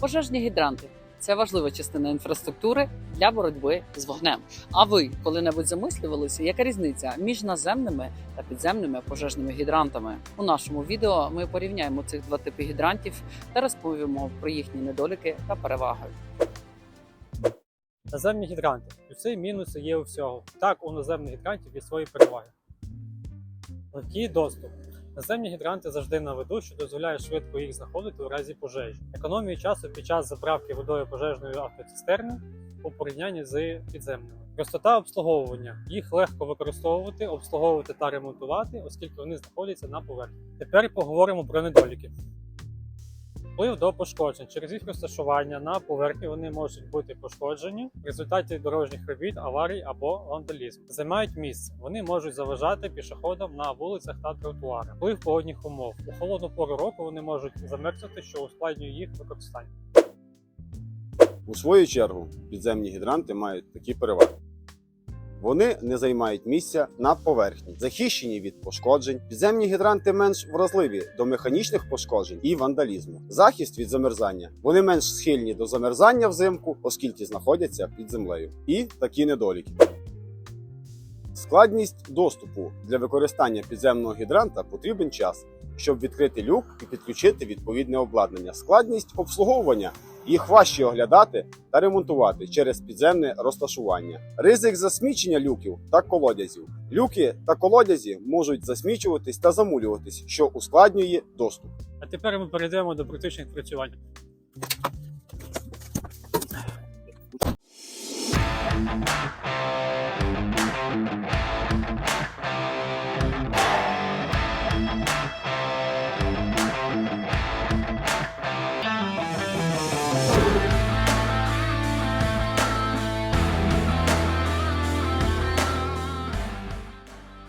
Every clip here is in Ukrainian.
Пожежні гідранти це важлива частина інфраструктури для боротьби з вогнем. А ви коли-небудь замислювалися, яка різниця між наземними та підземними пожежними гідрантами? У нашому відео ми порівняємо цих два типи гідрантів та розповімо про їхні недоліки та переваги. Наземні гідранти. Плюси і мінуси є у всього. Так, у наземних гідрантів є свої переваги. Легкий доступ. Наземні гідранти завжди на виду, що дозволяє швидко їх знаходити у разі пожежі. Економію часу під час заправки водою пожежної автоцистерни у порівнянні з підземними. Простота обслуговування. Їх легко використовувати, обслуговувати та ремонтувати, оскільки вони знаходяться на поверхні. Тепер поговоримо про недоліки. Вплив до пошкоджень. Через їх розташування на поверхні вони можуть бути пошкоджені в результаті дорожніх робіт, аварій або вандалізму. Займають місце. Вони можуть заважати пішоходам на вулицях та тротуарах. Вплив погодних умов. У холодну пору року вони можуть замерзнути, що ускладнює їх використання. У свою чергу, підземні гідранти мають такі переваги. Вони не займають місця на поверхні, захищені від пошкоджень. Підземні гідранти менш вразливі до механічних пошкоджень і вандалізму. Захист від замерзання. Вони менш схильні до замерзання взимку, оскільки знаходяться під землею. І такі недоліки. Складність доступу для використання підземного гідранта потрібен час, щоб відкрити люк і підключити відповідне обладнання. Складність обслуговування їх важче оглядати та ремонтувати через підземне розташування. Ризик засмічення люків та колодязів. Люки та колодязі можуть засмічуватись та замулюватись, що ускладнює доступ. А тепер ми перейдемо до практичних працювань.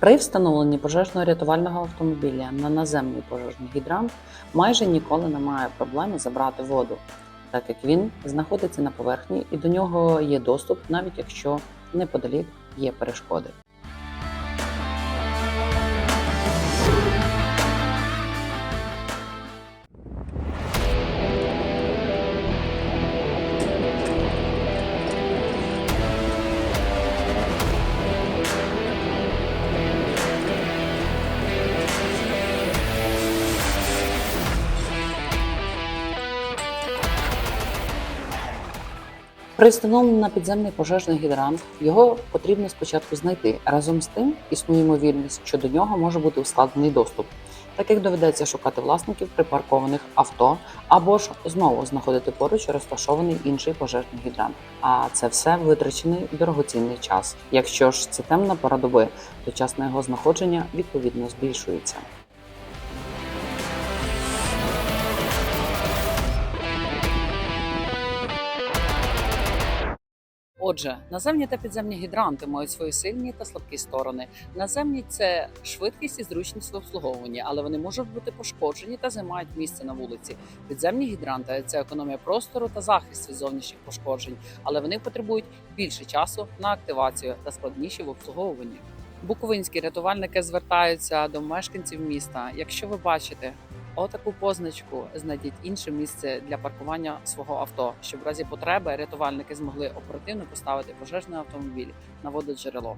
При встановленні пожежно-рятувального автомобіля на наземний пожежний гідрант майже ніколи немає проблеми забрати воду, так як він знаходиться на поверхні і до нього є доступ, навіть якщо неподалік є перешкоди. При встановленні на підземний пожежний гідрант його потрібно спочатку знайти. Разом з тим існує ймовірність, що до нього може бути ускладнений доступ, так як доведеться шукати власників припаркованих авто або ж знову знаходити поруч розташований інший пожежний гідрант. А це все витрачений дорогоцінний час. Якщо ж це темна пора доби, то час на його знаходження відповідно збільшується. Отже, наземні та підземні гідранти мають свої сильні та слабкі сторони. Наземні це швидкість і зручність в обслуговуванні, але вони можуть бути пошкоджені та займають місце на вулиці. Підземні гідранти це економія простору та захист від зовнішніх пошкоджень, але вони потребують більше часу на активацію та складніші в обслуговуванні. Буковинські рятувальники звертаються до мешканців міста. Якщо ви бачите отаку позначку, знайдіть інше місце для паркування свого авто, щоб в разі потреби рятувальники змогли оперативно поставити пожежний автомобіль на вододжерело.